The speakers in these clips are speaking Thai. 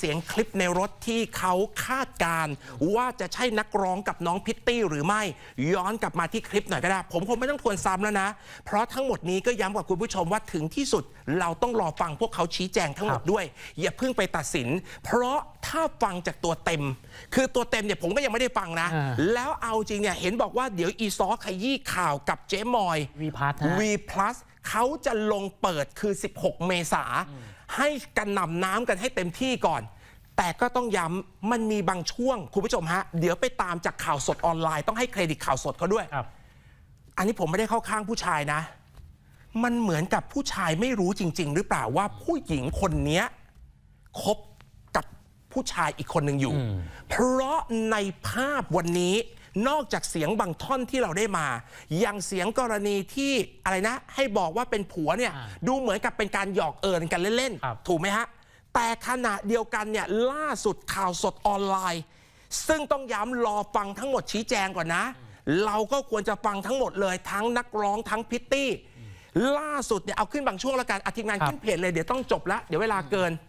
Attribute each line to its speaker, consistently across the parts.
Speaker 1: เสียงคลิปในรถที่เขาคาดการณ์ว่าจะใช่นักร้องกับน้องพิตตี้หรือไม่ ย้อนกลับมาที่คลิปหน่อยก็ได้ ผมคงไม่ต้องทวนซ้ำแล้วนะ เพราะทั้งหมดนี้ก็ย้ำกับคุณผู้ชมว่าถึงที่สุด เราต้องรอฟังพวกเขาชี้แจงทั้งหมด
Speaker 2: ครับ
Speaker 1: ด้วย อย่าเพิ่งไปตัดสิน เพราะถ้าฟังจากตัวเต็ม คือตัวเต็มเนี่ยผมก็ยังไม่ได้ฟังนะ
Speaker 2: อ่า
Speaker 1: แล้วเอาจริงเนี่ยเห็นบอกว่าเดี๋ยวอีซอขยี้ข่าวกับเจ๊มอย
Speaker 2: วีพัทฮะ
Speaker 1: V Plus เขาจะลงเปิดคือ 16 เมษาให้กันหนำน้ำกันให้เต็มที่ก่อน แต่ก็ต้องย้ำมันมีบางช่วง คุณผู้ชมฮะ เดี๋ยวไปตามจากข่าวสดออนไลน์ต้องให้เครดิตข่าวสดเขาด้วย
Speaker 2: ครับ
Speaker 1: อันนี้ผมไม่ได้เข้าข้างผู้ชายนะ มันเหมือนกับผู้ชายไม่รู้จริง ๆ หรือเปล่าว่าผู้หญิงคนเนี้ยคบกับผู้ชายอีกคนหนึ่งอยู่เพราะในภาพวันนี้ นอกจากเสียงบางท่อนที่เราได้มา อย่างเสียงกรณีที่อะไรนะ ให้บอกว่าเป็นผัวเนี่ย
Speaker 2: อ่า
Speaker 1: ดูเหมือนกับเป็นการหยอกเอิญกันเล่น
Speaker 2: ครับ
Speaker 1: ๆถูกไหมฮะ แต่ขณะเดียวกันเนี่ยล่าสุดข่าวสดออนไลน์ ซึ่งต้องย้ำรอฟังทั้งหมดชี้แจงก่อนนะ เราก็ควรจะฟังทั้งหมดเลยทั้งนักร้องทั้งพิตตี้ล่าสุดเนี่ยเอาขึ้นบางช่วงแล้วกันอาทีมงาน
Speaker 2: ครับ
Speaker 1: ขึ้นเพจเลยเดี๋ยวต้องจบแล้วเดี๋ยวเวลาเกินเ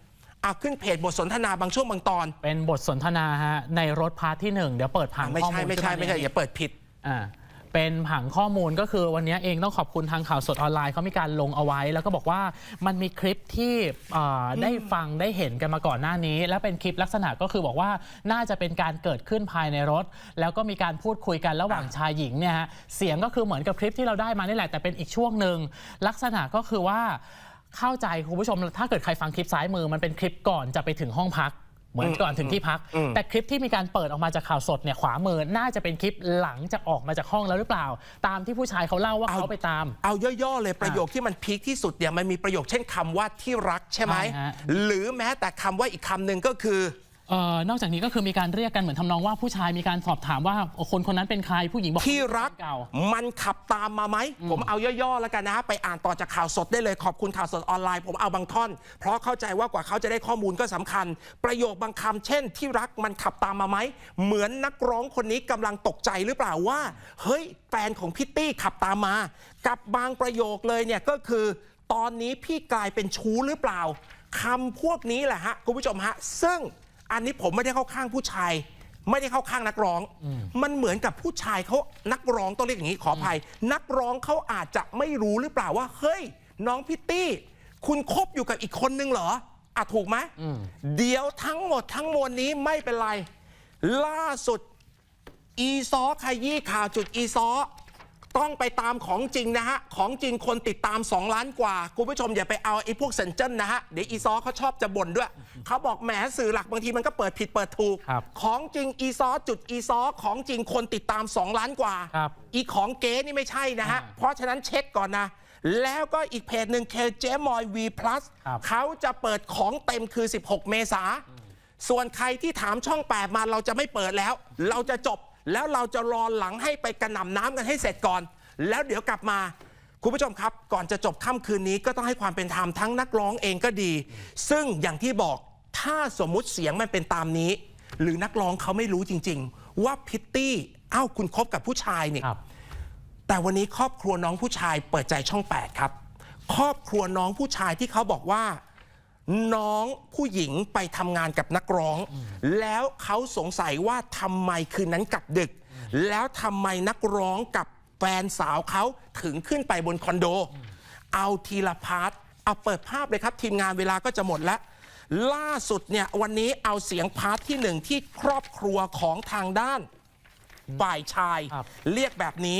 Speaker 1: อาขึ้นเพจบทสนทนาบางช่วงบางตอน
Speaker 2: เป็นบทสนทนาฮะในรถพาร์ทที่หนึ่งเดี๋ยวเปิดผัง
Speaker 1: ไม่
Speaker 2: ข้อ
Speaker 1: ใช่
Speaker 2: มูล
Speaker 1: ไม่ใช่
Speaker 2: ขึ้น
Speaker 1: ไม่ใช่
Speaker 2: นิดนึง
Speaker 1: อย่าเปิดผิด
Speaker 2: อ่าเป็นผังข้อมูลก็คือวันนี้เองต้องขอบคุณทางข่าวสดออนไลน์เขามีการลงเอาไว้ แล้วก็บอกว่ามันมีคลิปที่เอ่ออได้ฟังได้เห็นกันมาก่อนหน้านี้ และเป็นคลิปลักษณะก็คือบอกว่าน่าจะเป็นการเกิดขึ้นภายในรถ แล้วก็มีการพูดคุยกันระหว่างชายหญิงเนี่ยฮะเสียงก็คือเหมือนกับคลิปที่เราได้มานี่แหละแต่เป็นอีกช่วงหนึ่งลักษณะก็คือว่า เข้าใจคุณผู้ชมถ้าเกิดใครฟังคลิปซ้ายมือมันเป็นคลิปก่อนจะไปถึงห้องพัก เหมือนก่อนถึงที่พัก
Speaker 1: อืม
Speaker 2: แต่คลิปที่มีการเปิดออกมาจากข่าวสดเนี่ยขวามือน่าจะเป็นคลิปหลังจากออกมาจากห้องแล้วหรือเปล่า ตามที่ผู้ชายเขาเล่าว่าเขาไปตาม
Speaker 1: เอาย่อๆเลยประโยคที่มันพีคที่สุดเนี่ยมันมีประโยคเช่นคำว่าที่รักใช่ไหม
Speaker 2: ใช่ฮะ
Speaker 1: หรือแม้แต่คำว่าอีกคำหนึ่งก็คือ
Speaker 2: เอ่อนอกจากนี้ก็คือมีการเรียกกันเหมือนทำนองว่าผู้ชายมีการสอบถามว่าคนคนนั้นเป็นใครผู้หญิงบอก
Speaker 1: ที่รัก
Speaker 2: เก่า
Speaker 1: มันขับตามมาไหม ผมเอาย่อๆแล้วกันนะฮะไปอ่านต่อจากข่าวสดได้เลยขอบคุณข่าวสดออนไลน์ ผมเอาบางท่อน เพราะเข้าใจว่ากว่าเขาจะได้ข้อมูลก็สำคัญ ประโยคบางคำเช่น ที่รักมันขับตามมาไหม เหมือนนักร้องคนนี้กำลังตกใจหรือเปล่าว่า เฮ้ยแฟนของพิตตี้ขับตามมา กับบางประโยคเลยเนี่ยก็คือ ตอนนี้พี่กลายเป็นชู้หรือเปล่าคำพวกนี้แหละฮะคุณผู้ชมฮะซึ่ง อันนี้ผมไม่ได้เข้าข้างผู้ชาย ไม่ได้เข้าข้างนักร้อง มันเหมือนกับผู้ชายเขานักร้องต้องเรียกอย่างนี้ขออภัย นักร้องเขาอาจจะไม่รู้หรือเปล่าว่า เฮ้ย น้องพิตตี้ คุณคบอยู่กับอีกคนนึงเหรออะถูกไหมเดี๋ยวทั้งหมดทั้งมวลนี้ไม่เป็นไร ล่าสุด อีซอขยี้ข่าวจุดอีซอ ต้องไปตามของจริงนะฮะ ของจริงคนติดตาม 2 ล้านกว่า คุณผู้ชมอย่าไปเอาไอ้พวกเซนเจิ้นนะฮะ เดี๋ยวอีซอเขาชอบจะบ่นด้วย เขาบอกแหมสื่อหลักบางทีมันก็เปิดผิดเปิดถูก
Speaker 2: ครับ
Speaker 1: ของจริงอีซอจุดอีซอของจริงคนติดตาม 2 ล้านกว่า
Speaker 2: ครับ
Speaker 1: อีของเก๋นี่ไม่ใช่นะฮะ
Speaker 2: อ่า
Speaker 1: เพราะฉะนั้นเช็คก่อนนะ แล้วก็อีกเพจหนึ่งเคเจมอยวีพลัส
Speaker 2: ครับ
Speaker 1: เขาจะเปิดของเต็มคือ 16 เมษา ส่วนใครที่ถามช่อง 8 มาเราจะไม่เปิดแล้ว เราจะจบ แล้วเราจะรอหลังให้ไปกระหน่ำน้ำกันให้เสร็จก่อน แล้วเดี๋ยวกลับมา คุณผู้ชมครับ ก่อนจะจบค่ำคืนนี้ก็ต้องให้ความเป็นธรรมทั้งนักร้องเองก็ดี ซึ่งอย่างที่บอกถ้าสมมุติเสียงมันเป็นตามนี้ หรือนักร้องเขาไม่รู้จริง ๆ ว่าพิตตี้เอ้าคุณคบกับผู้ชายนี่
Speaker 2: ครับ
Speaker 1: แต่วันนี้ครอบครัวน้องผู้ชายเปิดใจช่อง 8 ครับ ครอบครัวน้องผู้ชายที่เขาบอกว่า น้องผู้หญิงไปทำงานกับนักร้อง แล้วเขาสงสัยว่าทำไมคืนนั้นกลับดึก แล้วทำไมนักร้องกับแฟนสาวเขาถึงขึ้นไปบนคอนโด เอาทีละพาร์ทเอาเปิดภาพเลยครับ ทีมงานเวลาก็จะหมดแล้ว ล่าสุดเนี่ยวันนี้เอาเสียงพาร์ทที่หนึ่งที่ครอบครัวของทางด้านฝ่ายชาย
Speaker 2: ครับ
Speaker 1: เรียกแบบนี้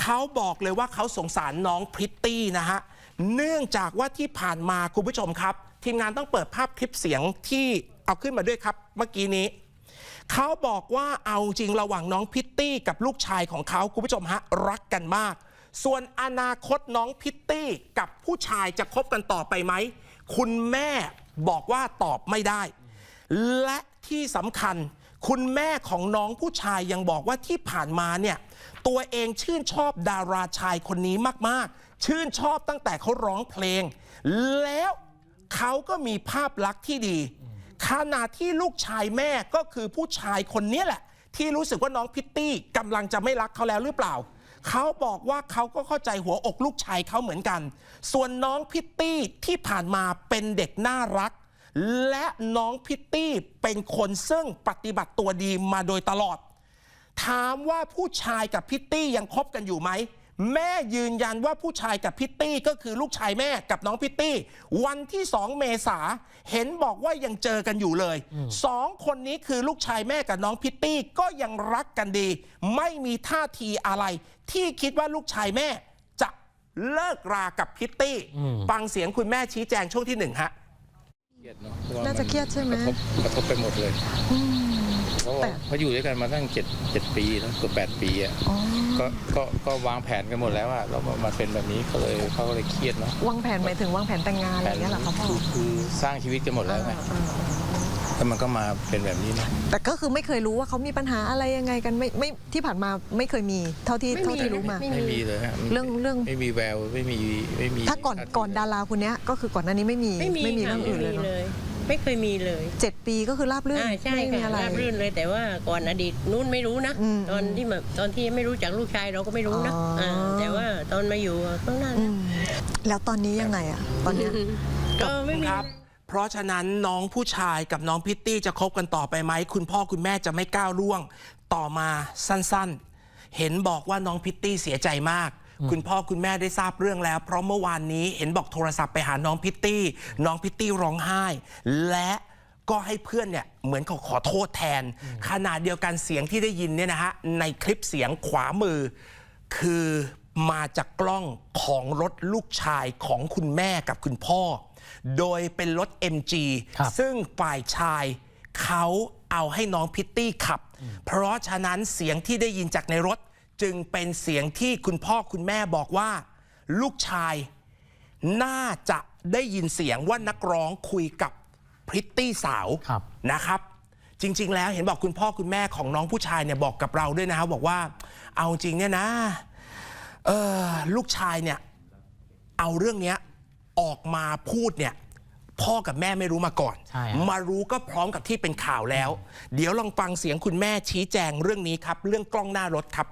Speaker 1: เขาบอกเลยว่าเขาสงสารน้องพริตตี้นะฮะเนื่องจากว่าที่ผ่านมาคุณผู้ชมครับ ทีมงานต้องเปิดภาพคลิปเสียงที่เอาขึ้นมาด้วยครับ เมื่อกี้นี้ เขาบอกว่าเอาจริงระหว่างน้องพิตตี้กับลูกชายของเขาคุณผู้ชมฮะรักกันมาก ส่วนอนาคตน้องพิตตี้กับผู้ชายจะคบกันต่อไปไหม คุณแม่บอกว่าตอบไม่ได้ และที่สำคัญคุณแม่ของน้องผู้ชายยังบอกว่าที่ผ่านมาเนี่ย ตัวเองชื่นชอบดาราชายคนนี้มาก ๆ ชื่นชอบตั้งแต่เขาร้องเพลง แล้ว เขาก็มีภาพลักษณ์ที่ดีขณะที่ลูกชายแม่ก็คือผู้ชายคนนี้แหละ ที่รู้สึกว่าน้องพิตตี้กำลังจะไม่รักเขาแล้วหรือเปล่า เขาบอกว่าเขาก็เข้าใจหัวอกลูกชายเขาเหมือนกัน ส่วนน้องพิตตี้ที่ผ่านมาเป็นเด็กน่ารัก และน้องพิตตี้เป็นคนซึ่งปฏิบัติตัวดีมาโดยตลอด ถามว่าผู้ชายกับพิตตี้ยังคบกันอยู่ไหม แม่ยืนยันว่าผู้ชายกับพิตตี้ก็คือลูกชายแม่กับน้องพิตตี้ วันที่ 2 เมษาเห็นบอกว่ายังเจอกันอยู่เลยสองคนนี้คือลูกชายแม่กับน้องพิตตี้ก็ยังรักกันดี ไม่มีท่าทีอะไร ที่คิดว่าลูกชายแม่จะเลิกรากับพิตตี้ฟังเสียงคุณแม่ชี้แจงช่วงที่หนึ่งฮะ
Speaker 3: เครียดเนาะพรว่
Speaker 4: น่าจะเครียดใช่ไหม
Speaker 3: กระทบกระทบไปหมดเลยเพราะว่า
Speaker 4: แต่
Speaker 3: เขาอยู่ด้วยกันมาตั้งเจ็ดเจ็ดปีแล้วเกือบแปดปีอะ
Speaker 4: อ๋อ
Speaker 3: ก็ก็ก็วางแผนกันหมดแล้วอะแล้วมาเป็นแบบนี้เขาเลยเขาก็เลยเครียดเนาะ
Speaker 4: วางแผนหมายถึงวางแผนแต่งงานอะไรอย่างเงี้ยเหรอคะพ่อ
Speaker 3: คือคือสร้างชีวิตกันหมดแล้วไง
Speaker 4: อ่า
Speaker 3: แล้วมันก็มาเป็นแบบนี้เนาะ
Speaker 4: แต่ก็คือไม่เคยรู้ว่าเขามีปัญหาอะไรยังไงกันไม่ไม่ที่ผ่านมาไม่เคยมี เท่าที่
Speaker 5: ไม่มี
Speaker 4: เท่าที่รู้มา
Speaker 5: ไม่
Speaker 3: ไม่มีเลยฮะ
Speaker 4: เรื่องเรื่อง
Speaker 3: ไม่มีแววไม่มีไม่มี
Speaker 4: ถ้าก่อน
Speaker 3: ท่ที
Speaker 4: ก่อนดาราคนเนี้ยก็คือก่อนหน้านี้ไม่มี
Speaker 5: ไม่มี
Speaker 4: ไม่มี
Speaker 5: ค่ะ
Speaker 4: เรื่อง
Speaker 5: ไม่
Speaker 4: อื่นเล
Speaker 5: มี
Speaker 4: ยเนอะ
Speaker 5: เลย ไม่เคยมีเลย
Speaker 4: เจ็ดปีก็คือราบรื่น
Speaker 5: อ่าใช่
Speaker 4: ไม่มี
Speaker 5: ค่ะ
Speaker 4: อะไร
Speaker 5: ราบรื่นเลยแต่ว่าก่อนอดีตนู้นไม่รู้นะ
Speaker 4: อืม
Speaker 5: ตอนที่แบบตอนที่ไม่รู้จักลูกชายเราก็ไม่รู้นะ
Speaker 4: อ๋ออ่า
Speaker 5: แต่ว่าตอนมาอยู่ข้างหน้า
Speaker 4: อืมแล้วตอนนี้ยังไงอะตอนเนี้ย
Speaker 5: ก็ไม่มี
Speaker 1: ครับ เพราะฉะนั้นน้องผู้ชายกับน้องพิตตี้จะคบกันต่อไปไหม คุณพ่อคุณแม่จะไม่ก้าวล่วง ต่อมาสั้นๆ เห็นบอกว่าน้องพิตตี้เสียใจมาก คุณพ่อคุณแม่ได้ทราบเรื่องแล้ว เพราะเมื่อวานนี้เห็นบอกโทรศัพท์ไปหาน้องพิตตี้ น้องพิตตี้ร้องไห้ และก็ให้เพื่อนเนี่ยเหมือนเขาขอโทษแทน ขณะเดียวกันเสียงที่ได้ยินเนี่ยนะฮะในคลิปเสียงขวามือ คือมาจากกล้องของรถลูกชายของคุณแม่กับคุณพ่อ โดยเป็นรถ MG
Speaker 2: ครับ
Speaker 1: ซึ่งฝ่ายชายเขาเอาให้น้องพิตตี้ขับ เพราะฉะนั้นเสียงที่ได้ยินจากในรถ จึงเป็นเสียงที่คุณพ่อคุณแม่บอกว่า ลูกชายน่าจะได้ยินเสียงว่านักร้องคุยกับพริตตี้สาว
Speaker 2: ครับ
Speaker 1: นะครับ จริง ๆ แล้วเห็นบอกคุณพ่อคุณแม่ของน้องผู้ชายเนี่ยบอกกับเราด้วยนะครับบอกว่า เอาจริงเนี่ยนะเออลูกชายเนี่ยเอาเรื่องเนี้ยออกมาพูดเนี่ยพ่อกับแม่ไม่รู้มาก่อน
Speaker 2: ใช่ฮะ
Speaker 1: มารู้ก็พร้อมกับที่เป็นข่าวแล้ว เดี๋ยวลองฟังเสียงคุณแม่ชี้แจงเรื่องนี้ครับ เรื่องกล้องหน้ารถครับ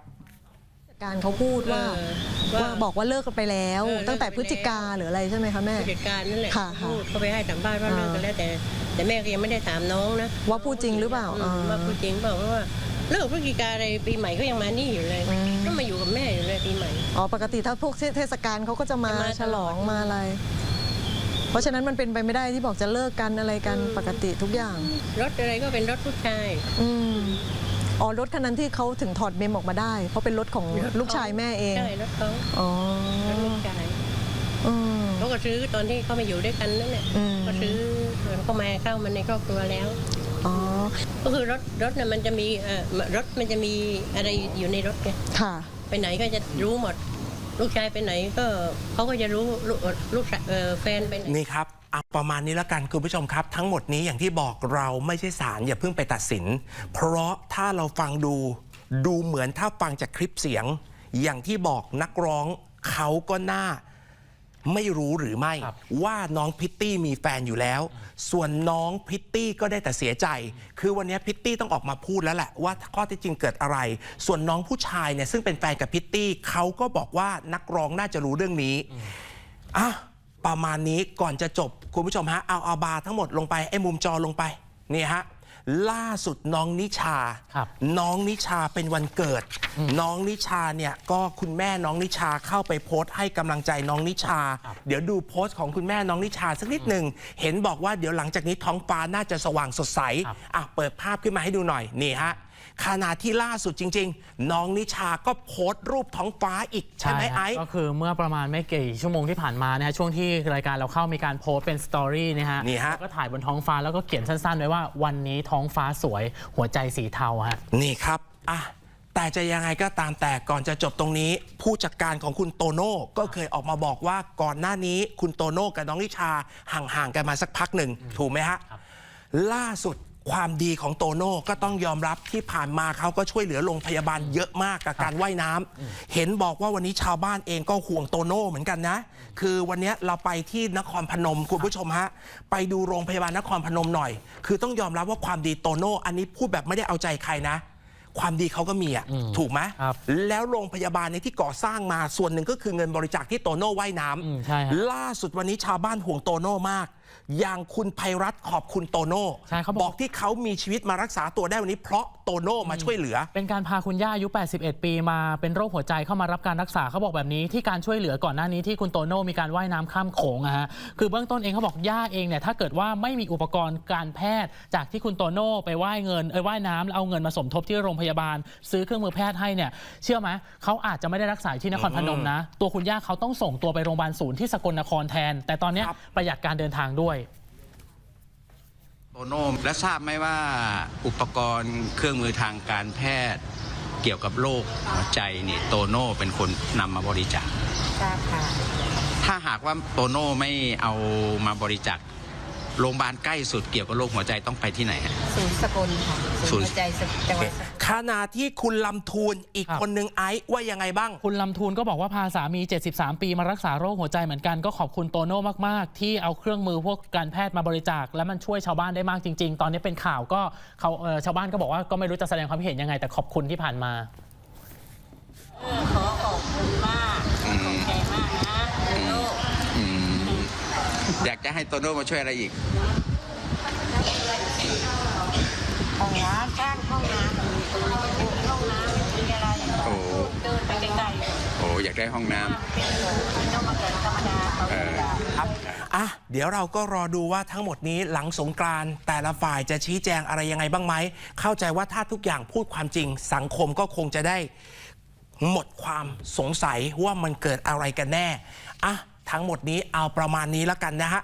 Speaker 4: การเขาพูดว่า
Speaker 5: เออว่า
Speaker 4: ว่าบอกว่าเลิกกันไปแล้ว
Speaker 5: เออเลิก
Speaker 4: ตั้งแต่พฤศจิกา
Speaker 5: ไปแล้ว
Speaker 4: หรืออะไรใช่ไหมคะแม่
Speaker 5: ผู้จัดการนั่นแหละ
Speaker 4: ค่ะค่ะ
Speaker 5: พูดเขาไปให้สัมภาษณ์ว่าเลิกกันแล้วแต่ แต่แม่ก็ยังไม่ได้ถามน้องนะ
Speaker 4: ว่าพูดจริงหรือเปล่า
Speaker 5: อืม
Speaker 4: อ่า
Speaker 5: ว่าพูดจริงเปล่าเพราะว่าเลิกพฤศจิกาอะไรปีใหม่ก็ยังมานี่อยู่เลย
Speaker 4: อืม
Speaker 5: ก็มาอยู่กับแม่อยู่เลยปีใหม่
Speaker 4: อ๋อปกติถ้าพวกเทศกาลเขาก็จะมา
Speaker 5: จะมาตลอด
Speaker 4: ฉลองมาอะไร เพราะฉะนั้นมันเป็นไปไม่ได้ที่บอกจะเลิกกันอะไรกันปกติทุกอย่าง
Speaker 5: รถอะไรก็เป็นรถผู้ชาย
Speaker 4: อืม อ๋อรถคันนั้นที่เขาถึงถอดเมมออกมาได้ เพราะเป็นรถของ
Speaker 5: รถเขา
Speaker 4: ลูกชายแม่เอง
Speaker 5: ใช่รถเขา
Speaker 4: อ๋อ
Speaker 5: รถลูกชาย
Speaker 4: อืม
Speaker 5: เขาก็ซื้อตอนที่เขามาอยู่ด้วยกันนั่นแหละ
Speaker 4: อืม
Speaker 5: ก็ซื้อเขามาเข้ามาในครอบครัวแล้ว
Speaker 4: อ๋อ
Speaker 5: ก็คือรถรถน่ะมันจะมีเอ่อรถมันจะมีอะไรอยู่ในรถไง
Speaker 4: ค่ะ
Speaker 5: ไปไหนก็จะรู้หมด ลูกชายไปไหนก็เขาก็จะรู้ลูกลูกชายเอ่อแฟนไปไหน
Speaker 1: นี่ครับ อะประมาณนี้แล้วกันคุณผู้ชมครับ ทั้งหมดนี้อย่างที่บอกเราไม่ใช่ศาลอย่าเพิ่งไปตัดสิน เพราะถ้าเราฟังดู ดูเหมือนถ้าฟังจากคลิปเสียง อย่างที่บอกนักร้องเขาก็น่าไม่รู้หรือไม่
Speaker 2: ครับ
Speaker 1: ว่าน้องพิตตี้มีแฟนอยู่แล้ว ส่วนน้องพิตตี้ก็ได้แต่เสียใจ คือวันนี้พิตตี้ต้องออกมาพูดแล้วแหละว่าข้อเท็จจริงเกิดอะไร ส่วนน้องผู้ชายเนี่ยซึ่งเป็นแฟนกับพิตตี้เขาก็บอกว่านักร้องน่าจะรู้เรื่องนี้อะ ประมาณนี้ก่อนจะจบคุณผู้ชมฮะเอาเอาบาร์ทั้งหมดลงไปไอ้มุมจอลงไปนี่ฮะล่าสุดน้องนิชา
Speaker 2: ครับ
Speaker 1: น้องนิชาเป็นวันเกิด น้องนิชาเนี่ยก็คุณแม่น้องนิชาเข้าไปโพสต์ให้กำลังใจน้องนิชา เดี๋ยวดูโพสต์ของคุณแม่น้องนิชาสักนิดหนึ่งเห็นบอกว่าเดี๋ยวหลังจากนี้ท้องฟ้าน่าจะสว่างสดใส
Speaker 2: ครับ
Speaker 1: อะเปิดภาพขึ้นมาให้ดูหน่อยนี่ฮะ ขณะที่ล่าสุดจริง ๆ น้องนิชาก็โพสต์รูปท้องฟ้าอีก ใช่ไหม
Speaker 2: ครับ
Speaker 1: ไอ้
Speaker 2: ก็คือเมื่อประมาณไม่กี่ชั่วโมงที่ผ่านมานะฮะช่วงที่รายการเราเข้ามีการโพสต์เป็นสตอรี่นะฮะ
Speaker 1: นี่ฮะ
Speaker 2: แล้วก็ถ่ายบนท้องฟ้าแล้วก็เขียนสั้นๆไว้ว่าวันนี้ท้องฟ้าสวยหัวใจสีเทาฮะ
Speaker 1: นี่ครับ อะ แต่จะยังไงก็ตามแต่ก่อนจะจบตรงนี้ ผู้จัดการของคุณโตโน่ก็เคยออกมาบอกว่าก่อนหน้านี้คุณโตโน่กับน้องนิชาห่างๆกันมาสักพักหนึ่ง ถูกไหมฮะ ล่าสุด ความดีของโตโน่ก็ต้องยอมรับที่ผ่านมาเขาก็ช่วยเหลือโรงพยาบาลเยอะมากกับการว่ายน้ำเห็นบอกว่าวันนี้ชาวบ้านเองก็ห่วงโตโน่เหมือนกันนะ คือวันนี้เราไปที่นครพนมคุณผู้ชมฮะไปดูโรงพยาบาลนครพนมหน่อย คือต้องยอมรับว่าความดีโตโน่อันนี้พูดแบบไม่ได้เอาใจใครนะ ความดีเขาก็มีอะ
Speaker 2: อืม
Speaker 1: ถูกไหม
Speaker 2: ครับ
Speaker 1: แล้วโรงพยาบาลในที่ก่อสร้างมาส่วนหนึ่งก็คือเงินบริจาคที่โตโน่ว่ายน้ำ
Speaker 2: อืมใช่ฮะ
Speaker 1: ล่าสุดวันนี้ชาวบ้านห่วงโตโน่มาก อย่างคุณภัยรัตน์ขอบคุณโตโน่
Speaker 2: ใช่เขาบอก
Speaker 1: บอกที่เขามีชีวิตมารักษาตัวได้วันนี้เพราะโตโน่มาช่วยเหลือ
Speaker 2: เป็นการพาคุณย่าอายุ 81 ปีมาเป็นโรคหัวใจเข้ามารับการรักษาเขาบอกแบบนี้ที่การช่วยเหลือก่อนหน้านี้ที่คุณโตโน่มีการว่ายน้ำข้ามโขงอะฮะคือเบื้องต้นเองเขาบอกย่าเองเนี่ยถ้าเกิดว่าไม่มีอุปกรณ์การแพทย์ จากที่คุณโตโน่ไปว่ายเงินเอ้ยว่ายน้ำแล้วเอาเงินมาสมทบที่โรงพยาบาล ซื้อเครื่องมือแพทย์ให้เนี่ยเชื่อไหมเขาอาจจะไม่ได้รักษาที่นครพนมนะ ตัวคุณย่าเขาต้องส่งตัวไปโรงพยาบาลศูนย์ที่สกลนครแทน แต่ตอนเนี้ย
Speaker 1: ครับ
Speaker 2: ประหยัดการเดินทางด้วย
Speaker 6: โตโน่และทราบไหมว่าอุปกรณ์เครื่องมือทางการแพทย์เกี่ยวกับโรคหัวใจนี่โตโน่เป็นคนนำมาบริจาค
Speaker 7: ทราบค่ะ
Speaker 6: ถ้าหากว่าโตโน่ไม่เอามาบริจาคโรงพยาบาลใกล้สุดเกี่ยวกับโรคหัวใจต้องไปที่ไหนฮะ
Speaker 7: ศูนย์สกลค่ะ
Speaker 6: ศู
Speaker 7: ศู
Speaker 6: น
Speaker 7: น
Speaker 6: ย์
Speaker 7: ย์หัวใจสกจังหวัดสกล
Speaker 1: ขณะที่คุณลำทูนอีก
Speaker 2: ครับ
Speaker 1: คนหนึ่งไอซ์ว่ายังไงบ้าง
Speaker 2: คุณลำทูนก็บอกว่าพาสามี 73 ปีมารักษาโรคหัวใจเหมือนกันก็ขอบคุณโตโน่มาก ๆ ที่เอาเครื่องมือพวกการแพทย์มาบริจาค และมันช่วยชาวบ้านได้มากจริง ๆ ตอนนี้เป็นข่าวก็เขาเอ่อชาวบ้านก็บอกว่าก็ไม่รู้จะแสดงความคิดเห็นยังไง แต่ขอบคุณที่ผ่านมา
Speaker 7: ขอขอบคุณมากขอบใจมากนะลูก
Speaker 6: อืมอยากจะให้โตโน่มาช่วยอะไรอีก
Speaker 7: ห้องน้ำสร้างห้องน้ำห้องน้ำมีอะไร
Speaker 6: โอ้
Speaker 7: เดินไปไกล
Speaker 6: โหอยาก ได้ห้องน้ำ
Speaker 7: ๆไม่ต้องมาเกิดธรรมดาขอบคุณค่ะ
Speaker 1: ครับอะเดี๋ยวเราก็รอดูว่าทั้งหมดนี้หลังสงกรานต์แต่ละฝ่ายจะชี้แจงอะไรยังไงบ้างไหม เข้าใจว่าถ้าทุกอย่างพูดความจริง สังคมก็คงจะได้ หมดความสงสัยว่ามันเกิดอะไรกันแน่อะทั้งหมดนี้เอาประมาณนี้แล้วกันนะฮะ